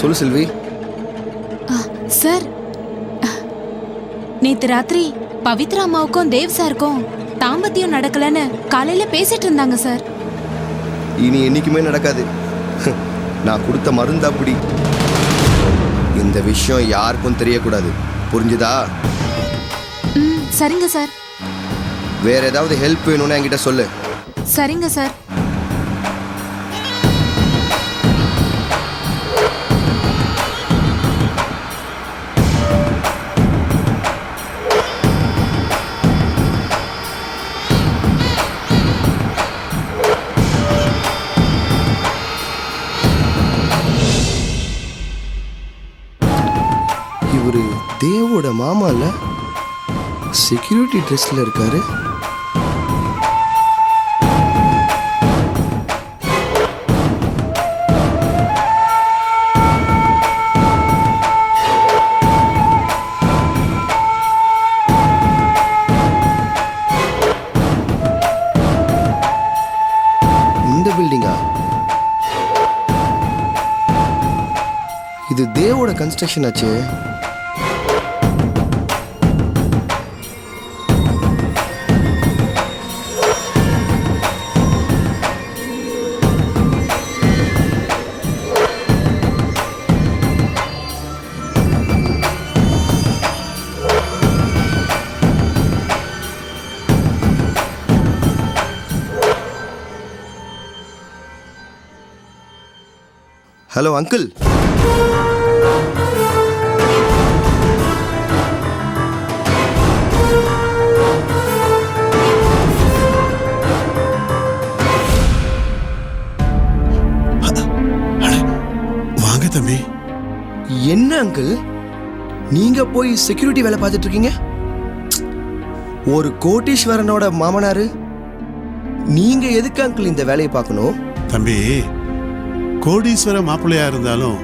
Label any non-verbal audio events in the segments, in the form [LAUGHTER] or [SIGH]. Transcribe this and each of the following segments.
சொல்லு செல்வி. சார். நேத்து ராத்திரி பவித்ரா அம்மாவுக்கும் தேவ் சாருக்கும் தாம்பத்தியம் நடக்கலன்னு காலையில பேசிட்டு இருந்தாங்க சார். இனி என்னைக்குமே நடக்காது. நான் கொடுத்த மருந்து அப்படி இந்த விஷயம் யாருக்கும் தெரியக்கூடாது. புரிஞ்சுதா? ம் சரிங்க சார். வேற ஏதாவது ஹெல்ப் வேணும்னா என்கிட்ட சொல்லு. சரிங்க சார். மாமா இல்ல? செக்யூரிட்டி ட்ரெஸ்ல இருக்காரு. இந்த பில்டிங்கா இது தேவோட கன்ஸ்ட்ரக்ஷன் ஆச்சு. Hello uncle. வாங்க தம்பி. என்ன அங்கிள்? நீங்க போய் செக்யூரிட்டி வேலை பார்த்துட்டு இருக்கீங்க ஒரு கோட்டீஸ்வரனோட மாமனாரு? நீங்க எதுக்கு அங்கிள் இந்த வேலையை பார்க்கணும்? தம்பி கோடீஸ்வர மாப்பிள்ளையா இருந்தாலும்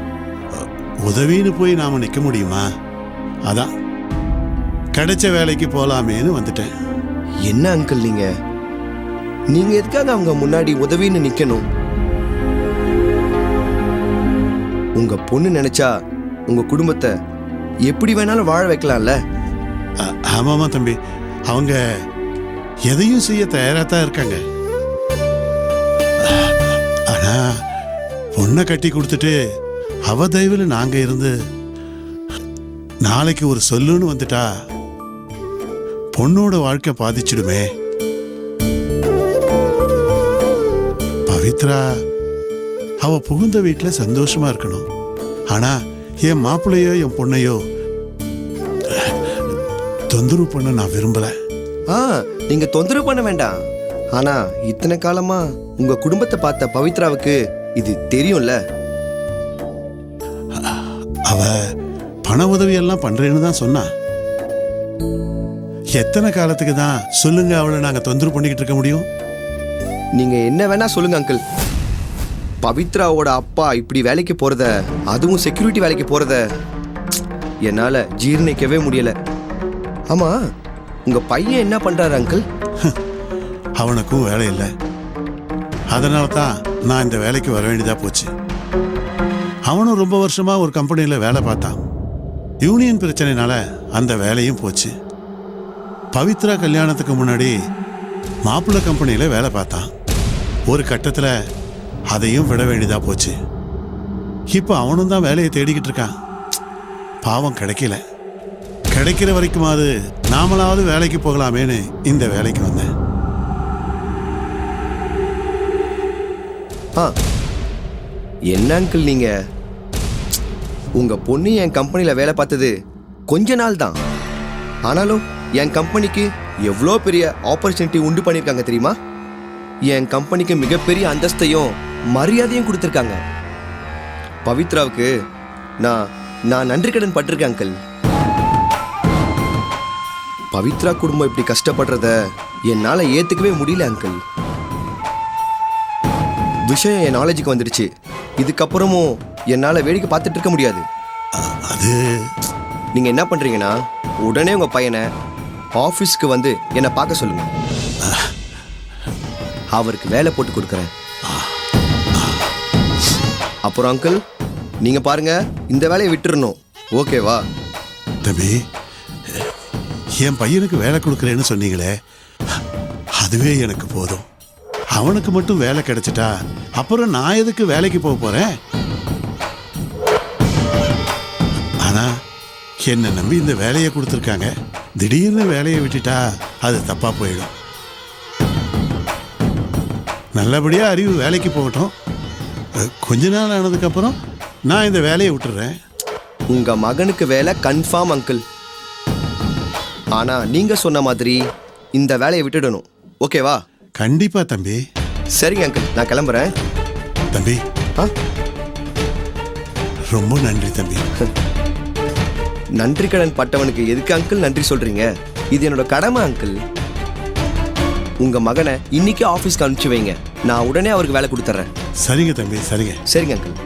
உதவின்னு போய் நாம நிக்க முடியுமா? அதான். கிடைச்ச வேலைக்கு போலாமேன்னு வந்துட்டேன். என்ன அங்கிள் நீங்க? நீங்க எதுக்காக அவங்க முன்னாடி உதவின்னு நிக்கணும்? உங்க பொண்ணு நினைச்சா உங்க குடும்பத்தை எப்படி வேணாலும் வாழ வைக்கலாம்ல? ஆமாமா தம்பி. அவங்க எதையும் செய்ய தயாரா தான் இருக்காங்க. பொண்ணை கட்டி கொடுத்துட்டு அவ தயவில் நாங்கள் இருந்து நாளைக்கு ஒரு சொல்லுன்னு வந்துட்டா பொண்ணோட வாழ்க்கை பாதிச்சிடுமே. பவித்ரா அவ புகுந்த வீட்டில் சந்தோஷமா இருக்கணும். ஆனா என் மாப்பிள்ளையோ என் பொண்ணையோ தொந்தரவு பண்ண நான் விரும்பல. ஆ நீங்க தொந்தரவு பண்ண வேண்டாம். ஆனா இத்தனை காலமா உங்க குடும்பத்தை பார்த்த பவித்ராவுக்கு இது தெரியும்ல? அவ பண உதவி எல்லாம் பண்றேன்னு தான் சொன்னா. எத்தனை காலத்துக்கு தான் சொல்லுங்க அவளை நாங்க தொந்தரவு பண்ணிக்கிட்டு இருக்க முடியும்? நீங்க என்ன வேணா சொல்லுங்க அங்கிள் பவித்ராவோட அப்பா இப்படி வேலைக்கு போறத அதுவும் செக்யூரிட்டி வேலைக்கு போறத என்னால ஜீர்ணிக்கவே முடியல. ஆமா உங்க பையன் என்ன பண்றாரு அங்கிள் அவனுக்கும் வேலை இல்லை. அதனால தான் நான் இந்த வேலைக்கு வர வேண்டியதாக போச்சு. அவனும் ரொம்ப வருஷமாக ஒரு கம்பெனியில் வேலை பார்த்தான். யூனியன் பிரச்சனைனால அந்த வேலையும் போச்சு. பவித்ரா கல்யாணத்துக்கு முன்னாடி மாப்பிள்ளை கம்பெனியில் வேலை பார்த்தான். ஒரு கட்டத்தில் அதையும் விட வேண்டியதாக போச்சு. இப்போ அவனும் தான் வேலையை தேடிக்கிட்டு இருக்கான். பாவம் கிடைக்கல. கிடைக்கிற வரைக்குமாவது நாமளாவது வேலைக்கு போகலாமேன்னு இந்த வேலைக்கு வந்தேன். ஆ. என்ன அங்கிள் நீங்க? உங்க பொண்ணு என் கம்பெனியில் வேலை பார்த்தது கொஞ்ச நாள் தான். ஆனாலும் என் கம்பெனிக்கு எவ்வளோ பெரிய ஆப்பர்ச்சுனிட்டி உண்டு பண்ணியிருக்காங்க தெரியுமா? என் கம்பெனிக்கு மிகப்பெரிய அந்தஸ்தையும் மரியாதையும் கொடுத்துருக்காங்க. பவித்ராவுக்கு நான் நான் நன்றி கடன் பட்டிருக்கேன் அங்கிள் பவித்ரா குடும்பம் இப்படி கஷ்டப்படுறத என்னால் ஏற்றுக்கவே முடியல அங்கிள் விஷயம் என் நாலேஜுக்கு வந்துடுச்சு இதுக்கப்புறமும் என்னால் வேடிக்கை பார்த்துட்டு இருக்க முடியாது. அது நீங்கள் என்ன பண்ணுறீங்கன்னா உடனே உங்கள் பையனை ஆஃபீஸ்க்கு வந்து என்னை பார்க்க சொல்லுங்க. அவருக்கு வேலை போட்டு கொடுக்குறேன். அப்புறம் அங்கிள் நீங்க பாருங்க இந்த வேலையை விட்டுறணும். ஓகேவா தம்பி என் பையனுக்கு வேலை கொடுக்குறேன்னு சொன்னீங்களே அதுவே எனக்கு போதும். அவனுக்கு மட்டும் வேலை கிடைச்சிட்டா அப்புறம் நான் எதுக்கு வேலைக்கு போக போறேன்? ஆனா என்னை நம்பி இந்த வேலையை கொடுத்துருக்காங்க. திடீர்னு வேலையை விட்டுட்டா அது தப்பா போயிடும். நல்லபடியா அறிவு வேலைக்கு போகட்டும். கொஞ்ச நாள் ஆனதுக்கப்புறம் நான் இந்த வேலையை விட்டுறேன். உங்க மகனுக்கு வேலை கன்ஃபார்ம் அங்கிள். ஆனா நீங்க சொன்ன மாதிரி இந்த வேலையை விட்டுடணும். ஓகேவா? கண்டிப்பா தம்பி. சரிங்க அங்கிள் நான் கிளம்புறேன். தம்பி. ஆ? ரொம்ப நன்றி தம்பி. [LAUGHS] நன்றி கடன் பட்டவனுக்கு எதுக்கு அங்கிள் நன்றி சொல்றீங்க? இது என்னோட கடமை அங்கிள் உங்க மகனை இன்னைக்கு ஆபீஸ்க்கு அனுப்பிச்சு வைங்க. நான் உடனே அவருக்கு வேலை கொடுத்துட்றேன் சரிங்க தம்பி சரிங்க. சரிங்க அங்கிள்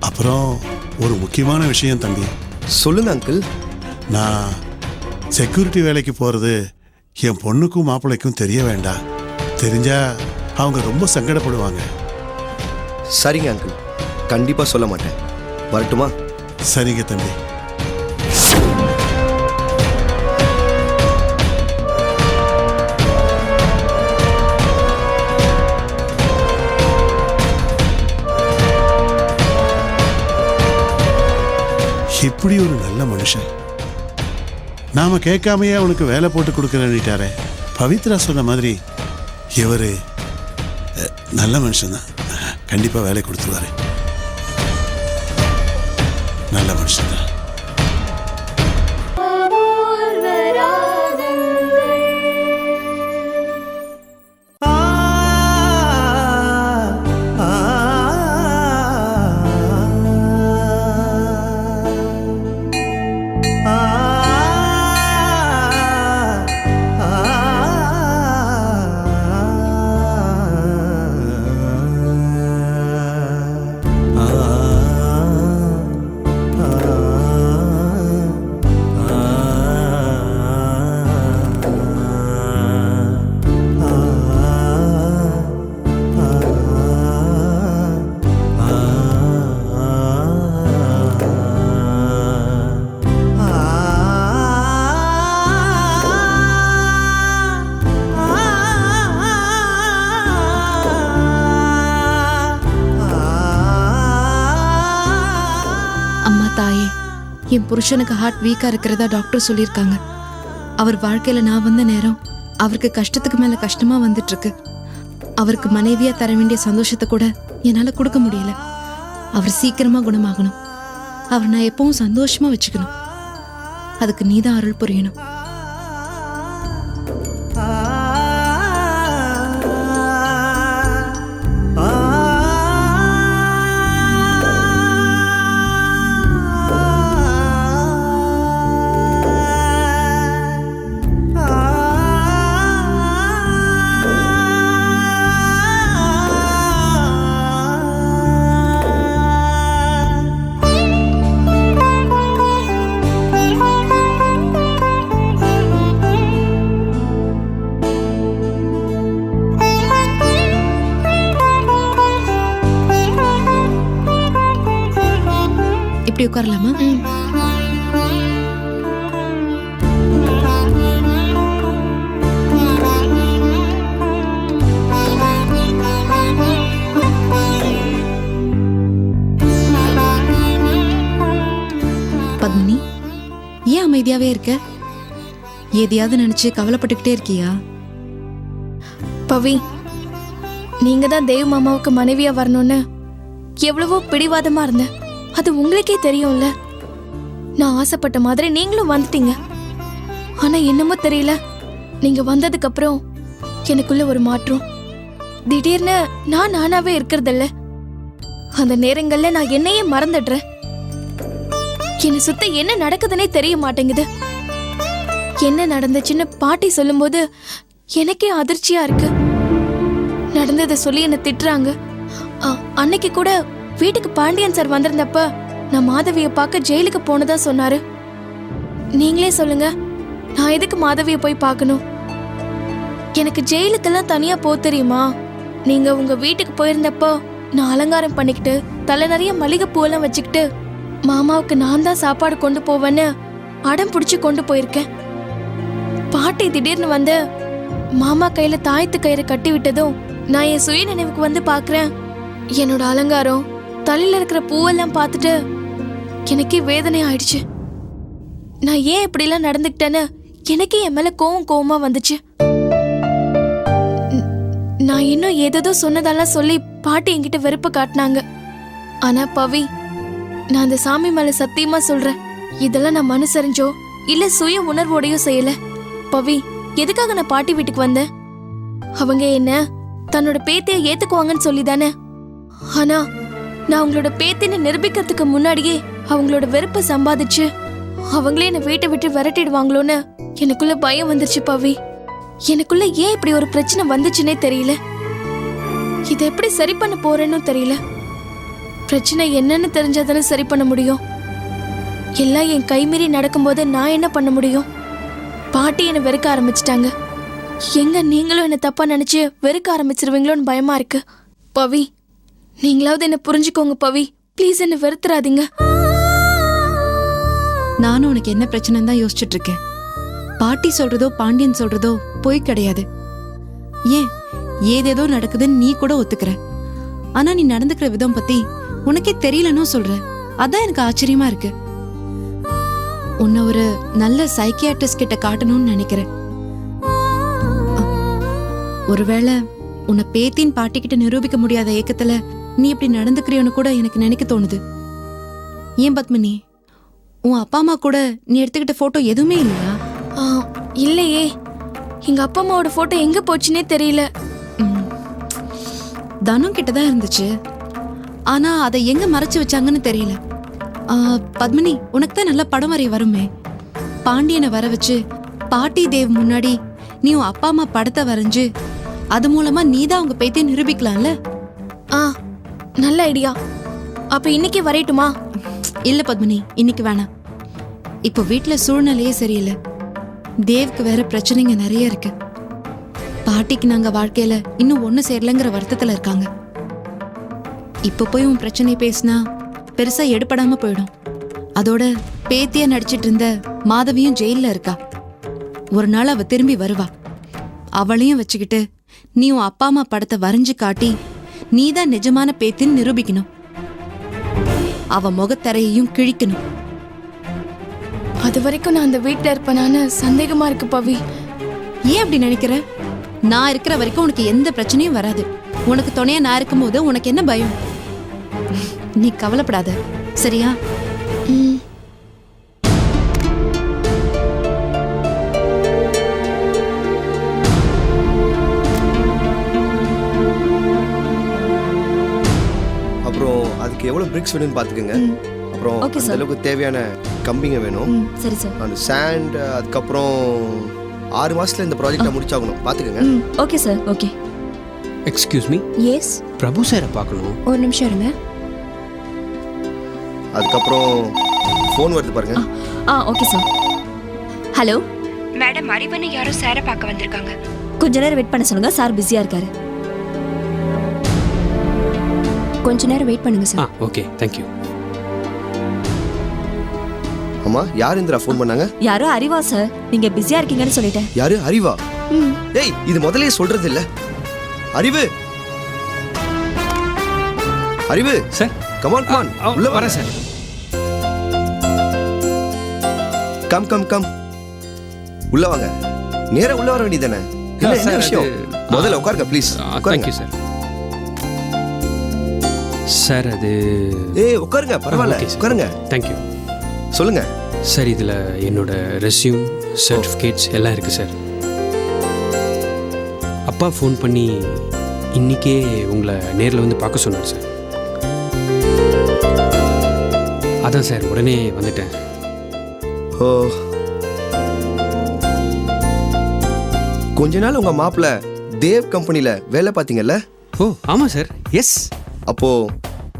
அப்புறம் ஒரு முக்கியமான விஷயம் தம்பி. சொல்லுங்க அங்கிள் நான் செக்யூரிட்டி வேலைக்கு போறது என் பொண்ணுக்கும் மாப்பிள்ளைக்கும் தெரிய வேண்டாம். தெரிஞ்சா அவங்க ரொம்ப சங்கடப்படுவாங்க. சரிங்க அங்கிள் கண்டிப்பா சொல்ல மாட்டேன். வரட்டுமா? சரிங்க தம்பி. இப்படி ஒரு நல்ல மனுஷன். நாம கேட்காமையே அவனுக்கு வேலை போட்டு கொடுக்கறேன்னுட்டாரே பவித்ரா சொன்ன மாதிரி இவர் நல்ல மனுஷன்தான். கண்டிப்பா வேலை கொடுத்துருவாரு. நல்ல மனுஷன்தான். அம்மா தாயே என் புருஷனுக்கு ஹார்ட் வீக்கா இருக்கிறதா டாக்டர் சொல்லியிருக்காங்க. அவர் வாழ்க்கையில நான் வந்த நேரம் அவருக்கு கஷ்டத்துக்கு மேல கஷ்டமா வந்துட்டு இருக்கு அவருக்கு மனைவியா தர வேண்டிய சந்தோஷத்தை கூட என்னால கொடுக்க முடியல. அவர் சீக்கிரமா குணமாகணும். அவர் நான் எப்பவும் சந்தோஷமா வச்சுக்கணும். அதுக்கு நீதான் அருள் புரியணும். இப்படி உட்காரலாமா பத்மினி ஏன் அமைதியாவே இருக்க? எதையாவது நினைச்சு கவலைப்பட்டுக்கிட்டே இருக்கியா? பவி நீங்க தான் தேவ் மாமாவுக்கு மனைவியா வரணும்னு எவ்வளவோ பிடிவாதமா இருந்தேன் அது உங்களுக்கே தெரியும்ல. நான் ஆசைப்பட்ட மாதிரி நீங்களும் வந்துட்டீங்க. ஆனா என்னமோ தெரியல. நீங்க வந்ததுக்கு அப்புறம் எனக்குள்ள ஒரு மாற்றம். திடீர்னு நான் நானாவே இருக்கிறதில்ல. அந்த நேரங்கள்ல நான் என்னையே மறந்துடுறேன். என்னை சுத்த என்ன நடக்குதுன்னே தெரிய மாட்டேங்குது. என்ன நடந்துச்சுன்னு பாட்டி சொல்லும்போது எனக்கே அதிர்ச்சியா இருக்கு. நடந்ததை சொல்லி என்ன திட்டுறாங்க. அன்னைக்கு கூட வீட்டுக்கு பாண்டியன் சார் வந்திருந்தப்ப நான் மாதவிய பார்க்க ஜெயிலுக்கு போனதா சொன்னாரு. நீங்களே சொல்லுங்க நான் எதுக்கு மாதவிய போய் பார்க்கணும்? எனக்கு ஜெயிலுக்கெல்லாம் தனியா போக தெரியுமா? நீங்க உங்க வீட்டுக்கு போயிருந்தப்போ நான் அலங்காரம் பண்ணிக்கிட்டு தலை நிறைய மளிகை பூவெல்லாம் வச்சுக்கிட்டு மாமாவுக்கு நான் தான் சாப்பாடு கொண்டு போவேன்னு அடம் பிடிச்சி கொண்டு போயிருக்கேன். பாட்டி திடீர்னு வந்து மாமா கையில தாயத்து கயிறு கட்டி விட்டதும் நான் என் சுய நினைவுக்கு வந்து பாக்குறேன் என்னோட அலங்காரம் தலையில இருக்கிற பூவெல்லாம் பார்த்துட்டு எனக்கே வேதனை ஆயிடுச்சு. நான் ஏன் இப்படிலாம் நடந்துக்கிட்டேன்னு எனக்கே என் மேல கோவம் கோவமா வந்துச்சு. நான் இன்னும் ஏதேதோ சொன்னதெல்லாம் சொல்லி பாட்டி என்கிட்ட வெறுப்பு காட்டினாங்க. ஆனா பவி நான் அந்த சாமி மேல சத்தியமா சொல்றேன். இதெல்லாம் நான் மனுசரிஞ்சோ இல்ல சுய உணர்வோடையோ செய்யல. பவி எதுக்காக நான் பாட்டி வீட்டுக்கு வந்தேன்? அவங்க என்ன தன்னோட பேத்திய ஏத்துக்குவாங்கன்னு சொல்லி தானே ஆனா நான் அவங்களோட பேத்தின்னு நிரூபிக்கிறதுக்கு முன்னாடியே அவங்களோட வெறுப்பை சம்பாதிச்சு அவங்களே என்னை வீட்டை விட்டு விரட்டிடுவாங்களோன்னு எனக்குள்ள பயம் வந்துருச்சு பவி. எனக்குள்ள ஏன் இப்படி ஒரு பிரச்சனை வந்துச்சுன்னே தெரியல. இதை எப்படி சரி பண்ண போறேன்னு தெரியல. பிரச்சனை என்னன்னு தெரிஞ்சாதானே சரி பண்ண முடியும். எல்லாம் என் கைமீறி நடக்கும்போது நான் என்ன பண்ண முடியும்? பாட்டி என்னை வெறுக்க ஆரம்பிச்சிட்டாங்க. எங்க நீங்களும் என்னை தப்பா நினைச்சு வெறுக்க ஆரம்பிச்சிருவீங்களோன்னு பயமா இருக்கு. பவி நீங்களாவது என்ன புரிஞ்சுக்கோங்க பவி. ப்ளீஸ் என்ன வெறுத்துறாதீங்க. நானும் உனக்கு என்ன பிரச்சனை தான் யோசிச்சுட்டு இருக்கேன் பாட்டி சொல்றதோ பாண்டியன் சொல்றதோ பொய் கிடையாது. ஏன்? ஏதேதோ நடக்குதுன்னு நீ கூட ஒத்துக்கிற. ஆனா நீ நடந்துக்கிற விதம் பத்தி உனக்கே தெரியலன்னு சொல்ற. அதான் எனக்கு ஆச்சரியமா இருக்கு. உன்னை ஒரு நல்ல சைக்கியாட்ரிஸ்ட் கிட்ட காட்டணும்னு நினைக்கிறேன். ஒருவேளை உன்னை பேத்தின் பாட்டி கிட்ட நிரூபிக்க முடியாத ஏக்கத்துல நீ இப்படி நடந்துக்கிறியோன்னு கூட எனக்கு நினைக்க தோணுது. ஏன் பத்மினி? உன் அப்பா அம்மா கூட நீ எடுத்துக்கிட்ட போட்டோ எதுவுமே இல்லையா? ஆ, இல்லையே. எங்க அப்பா அம்மாவோட போட்டோ எங்க போச்சுன்னே தெரியல. தனம் கிட்ட தான் இருந்துச்சு. ஆனா அதை எங்க மறைச்சு வச்சாங்கன்னு தெரியல. ஆ, பத்மினி உனக்கு தான் நல்ல படம் வரைய வருமே. பாண்டியனை வர வச்சு பாட்டி தேவ் முன்னாடி நீ உன் அப்பா அம்மா படத்தை வரைஞ்சு அது மூலமா நீ தான் உங்க பேத்தியை நிரூபிக்கலாம்ல? ஆ நல்ல ஐடியா அப்ப இன்னைக்கு வரையட்டுமா? இல்ல பத்மினி இன்னைக்கு வேணாம். இப்போ வீட்ல சூழ்நிலையே சரியில்லை. தேவ்க்கு வேற பிரச்சனைங்க நிறைய இருக்கு. பாட்டிக்கு நாங்க வாழ்க்கையில இன்னும் ஒண்ணு சேரலங்கிற வருத்தத்துல இருக்காங்க. இப்ப போய் உன் பிரச்சனை பேசினா பெருசா எடுபடாம போயிடும். அதோட பேத்தியா நடிச்சிட்டு இருந்த மாதவியும் ஜெயில இருக்கா. ஒரு நாள் அவ திரும்பி வருவா. அவளையும் வச்சுக்கிட்டு நீ உன் அப்பா அம்மா படத்தை வரைஞ்சு காட்டி நீதான் நிஜமான பேத்தின்னு நிரூபிக்கணும். அவ முகத்தரையையும் கிழிக்கணும். அது வரைக்கும் நான் அந்த வீட்ல இருப்பேனான்னு சந்தேகமா இருக்கு பவி. ஏன் அப்படி நினைக்கிற? நான் இருக்கிற வரைக்கும் உனக்கு எந்த பிரச்சனையும் வராது. உனக்கு துணையா நான் இருக்கும்போது உனக்கு என்ன பயம்? நீ கவலைப்படாத. சரியா? அதுக்கு எவ்வளோ பிரிக்ஸ் வேணும்னு பார்த்துக்கோங்க. அப்புறம் அந்த. அளவுக்கு தேவையான கம்பிங்க வேணும். சரி சார் அந்த சாண்ட் அதுக்கப்புறம் ஆறு மாசத்துல இந்த ப்ராஜெக்டை முடிச்சாகணும். பார்த்துக்கோங்க. Okay sir okay excuse me S Prabhu சாரை பார்க்கணும். ஒரு நிமிஷம் இருங்க. அதுக்கப்புறம் ஃபோன் வருது பாருங்க. ஆ ஓகே சார் ஹலோ மேடம் அறிவனை யாரோ சேர பார்க்க வந்திருக்காங்க. கொஞ்ச நேரம் வெயிட் பண்ண சொல்லுங்க. சார் பிஸியா இருக்காரு. கொஞ்ச நேரம் வெயிட் பண்ணுங்க ஆ சார் ஓகே தேங்க்யூ அம்மா யார் இந்திரா ஃபோன் பண்ணாங்க? யாரோ அறிவா சார் நீங்க பிஸியா இருக்கீங்கன்னு சொல்லிட்டேன். யாரு? அறிவா? ம். டேய் இது முதல்லயே சொல்றது இல்ல. அறிவு? அறிவு? சார் கமான் கமான் உள்ள வர வரேன் சார் கம் கம் கம் உள்ள வாங்க. நேரா உள்ள வர வேண்டியதானே என்ன விஷயம்? முதல்ல உட்காருங்க ப்ளீஸ் தேங்க்யூ சார் சார் அது ஏய் உட்காருங்க பரவாயில்ல. Okay sir. உட்காருங்க. தேங்க்யூ சொல்லுங்க. சார் இதில் என்னோட ரெஸ்யூம் சர்டிஃபிகேட்ஸ் எல்லாம் இருக்குது சார். அப்பா ஃபோன் பண்ணி இன்னிக்கே உங்களை நேரில் வந்து பார்க்க சொன்னார் சார். அதான் சார் உடனே வந்துட்டேன். ஓ. கொஞ்ச நாள் உங்க மாப்பிள்ள தேவ் கம்பெனில வேலை பார்த்தீங்கல்ல? ஓ ஆமாம் சார். எஸ் அப்போது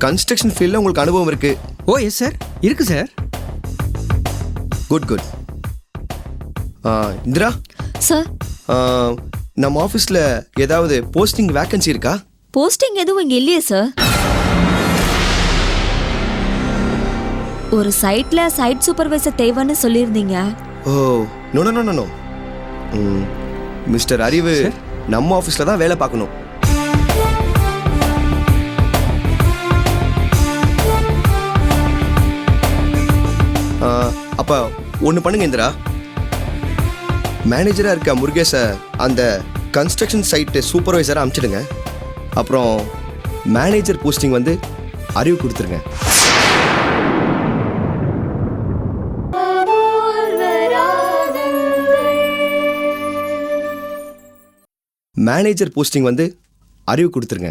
கன்ஸ்ட்ரக்ஷன் ஃபீல்டில் உங்களுக்கு அனுபவம் இருக்குது ஓ எஸ் சார் இருக்கு sir good good Indira? Sir நம்ம ஆஃபீஸில் ஏதாவது போஸ்டிங் வேக்கன்சி இருக்கா? போஸ்டிங் எதுவும் இங்கே இல்லையே சார் ஒரு சைட்ல சைட் சூப்பர்வைசர் தேவைன்னு சொல்லியிருந்தீங்க. ஓ no no no no no mister Arivu நம்ம ஆஃபீஸில் தான் வேலை பார்க்கணும். அப்ப ஒன்று பண்ணுங்க இந்திரா. மேனேஜராக இருக்க முருகேஷை அந்த கன்ஸ்ட்ரக்ஷன் சைட்டு சூப்பர்வைசராக அனுப்பிச்சிடுங்க அப்புறம் மேனேஜர் போஸ்டிங் வந்து அறிவு கொடுத்துருங்க. மேனேஜர் போஸ்டிங் வந்து அறிவு கொடுத்துருங்க.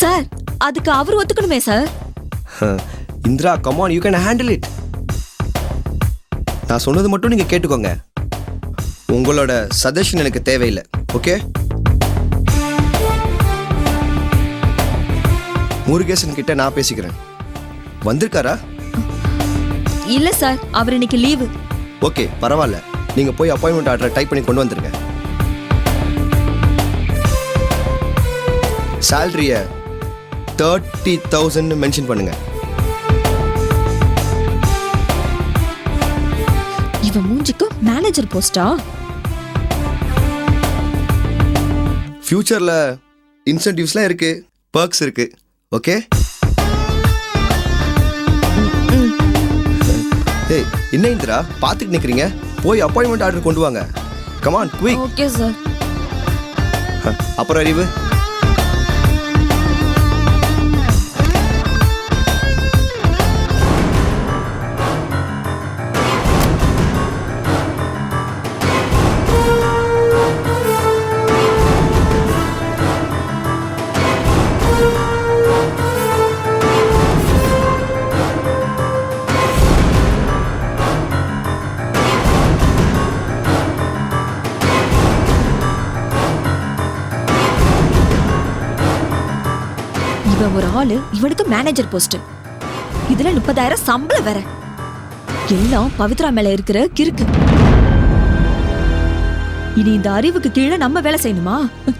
சார் அதுக்கு அவர் ஒத்துக்கணுமே sir. Indira come on you can handle it நான் சொன்னது மட்டும் நீங்கள் கேட்டுக்கோங்க. உங்களோட சஜஷன் எனக்கு தேவையில்லை ஓகே முருகேசன் கிட்ட நான் பேசிக்கிறேன். வந்திருக்காரா? இல்ல சார் அவர் இன்னைக்கு லீவு ஓகே பரவாயில்ல. நீங்கள் போய் அப்பாயின்மெண்ட் ஆர்டரை டைப் பண்ணி கொண்டு வந்துருங்க. சேலரியை தேர்ட்டி தௌசண்ட் மென்ஷன் பண்ணுங்க. இவன் மூஞ்சிக்கு மேனேஜர் போஸ்டா ஃப்யூச்சரில் இன்சென்டிவ்ஸ்லாம் இருக்கு. பர்க்ஸ் இருக்கு. ஓகே ஏய் என்ன இந்திரா? பார்த்துட்டு நிற்கிறீங்க போய் அப்பாயின்மெண்ட் ஆர்டர் கொண்டு வாங்க. கமான் குயிக் ஓகே சார் அப்புறம் அறிவு? ஆளு இவனுக்கு மேனேஜர் போஸ்ட் இதுல முப்பதாயிரம் சம்பளம் வேற. எல்லாம் பவித்ரா மேல இருக்கிற கிறுக்கு. இனி இந்த அறிவுக்கு கீழே நம்ம வேலை செய்யணுமா?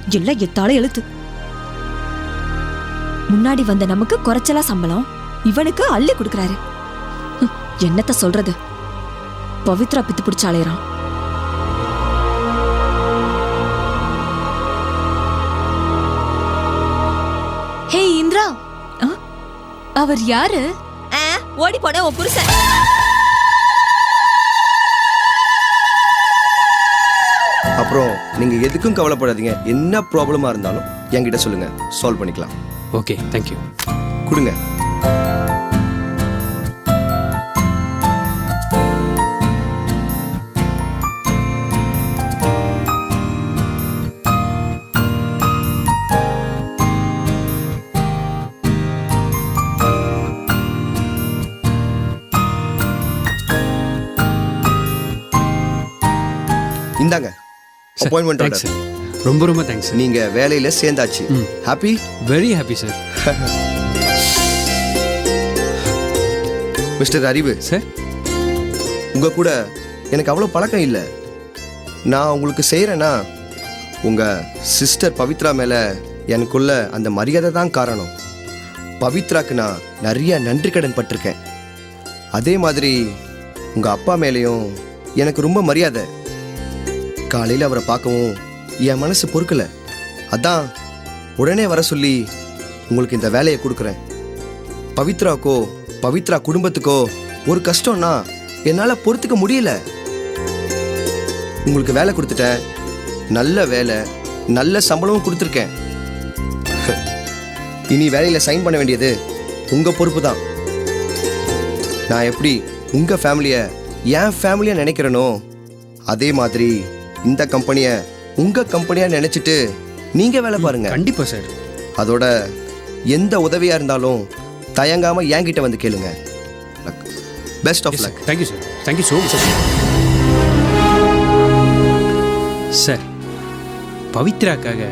எல்லாம் எத்தால எழுத்து. முன்னாடி வந்த நமக்கு குறைச்சலா சம்பளம் இவனுக்கு அள்ளி கொடுக்கறாரு. என்னத்த சொல்றது? பவித்ரா பித்து பிடிச்சாலேறான் அவர் யாரு? ஓடி போன உன் புருஷன். அப்புறம் நீங்கள் எதுக்கும் கவலைப்படாதீங்க. என்ன ப்ராப்ளமாக இருந்தாலும் என்கிட்ட சொல்லுங்கள் சால்வ் பண்ணிக்கலாம். ஓகே தேங்க்யூ கொடுங்க. அப்பாயின்மெண்ட் தேங்க்ஸ் ரொம்ப ரொம்ப தேங்க்ஸ் நீங்க வேலையில சேர்ந்தாச்சு. Happy very happy sir mister Arivu sir உங்க கூட எனக்கு அவ்வளோ பழக்கம் இல்லை. நான் உங்களுக்கு செய்கிறேன்னா உங்க சிஸ்டர் பவித்ரா மேலே எனக்குள்ள அந்த மரியாதை தான் காரணம். பவித்ராக்கு நான் நிறைய நன்றி கடன் பட்டிருக்கேன். அதே மாதிரி உங்க அப்பா மேலேயும் எனக்கு ரொம்ப மரியாதை. காலையில் அவரை பார்க்கவும் என் மனசு பொறுக்கலை. அதான் உடனே வர சொல்லி உங்களுக்கு இந்த வேலையை கொடுக்குறேன். பவித்ராக்கோ பவித்ரா குடும்பத்துக்கோ ஒரு கஷ்டம்னா என்னால் பொறுத்துக்க முடியல. உங்களுக்கு வேலை கொடுத்துட்டேன். நல்ல வேலை நல்ல சம்பளமும் கொடுத்துருக்கேன். [LAUGHS] இனி வேலையில் சைன் பண்ண வேண்டியது உங்கள் பொறுப்பு தான். நான் எப்படி உங்கள் ஃபேமிலியை என் ஃபேமிலியாக நினைக்கிறேனோ அதே மாதிரி இந்த கம்பெனியை உங்கள் கம்பெனியாக நினச்சிட்டு நீங்கள் வேலை பாருங்க. கண்டிப்பா சார். அதோட எந்த உதவியாக இருந்தாலும் தயங்காமல் என்கிட்ட வந்து கேளுங்க. Best of luck thank you sir thank you so much sir பவித்ராக்காக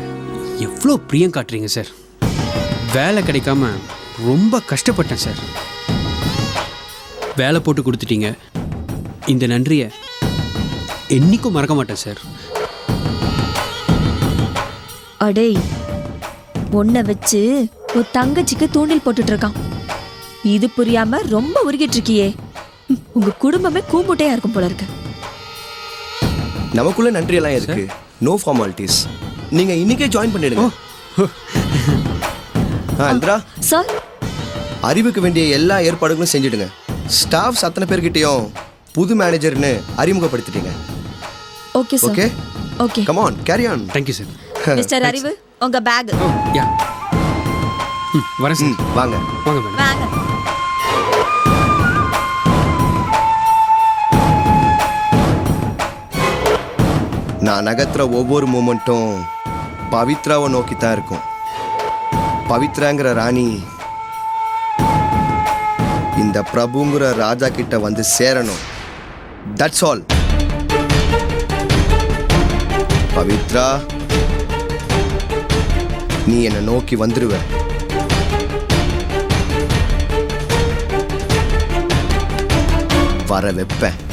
எவ்வளோ பிரியம் காட்டுறீங்க சார் வேலை கிடைக்காம ரொம்ப கஷ்டப்பட்டேன் சார் வேலை போட்டு கொடுத்துட்டீங்க. இந்த நன்றியை என்னைக்கும் மறக்க மாட்டேன் சார் அடேய் உன்னை வச்சு ஒரு தங்கச்சிக்கு தூண்டில் போட்டுட்டு இருக்கான். இது புரியாம ரொம்ப உருகிட்டு இருக்கியே. உங்க குடும்பமே கூமுட்டையா இருக்கும் போல இருக்கு. நமக்குள்ள நன்றி எல்லாம் இருக்கு நோ ஃபார்மாலிட்டிஸ் நீங்க இன்னைக்கே ஜாயின் பண்ணிடுங்க. ஆ, இந்திரா. சார் அறிவுக்கு வேண்டிய எல்லா ஏற்பாடுகளும் செஞ்சிடுங்க. ஸ்டாஃப்ஸ் அத்தனை பேர்கிட்டயும் புது மேனேஜர்னு அறிமுகப்படுத்திட்டீங்க. Okay sir okay okay come on carry on thank you sir mister Arivu உங்க பேக் ஓ யா ம் வரேன் சார் வாங்க. வாங்க மேடம் வாங்க. நான் நகர்த்துற ஒவ்வொரு மூமெண்ட்டும் பவித்ராவை நோக்கி தான் இருக்கும். பவித்ராங்கிற ராணி இந்த பிரபுங்கிற ராஜா கிட்ட வந்து சேரணும். தட்ஸ் ஆல் பவித்ரா நீ என்னை நோக்கி வந்துருவ. வர வைப்பேன்.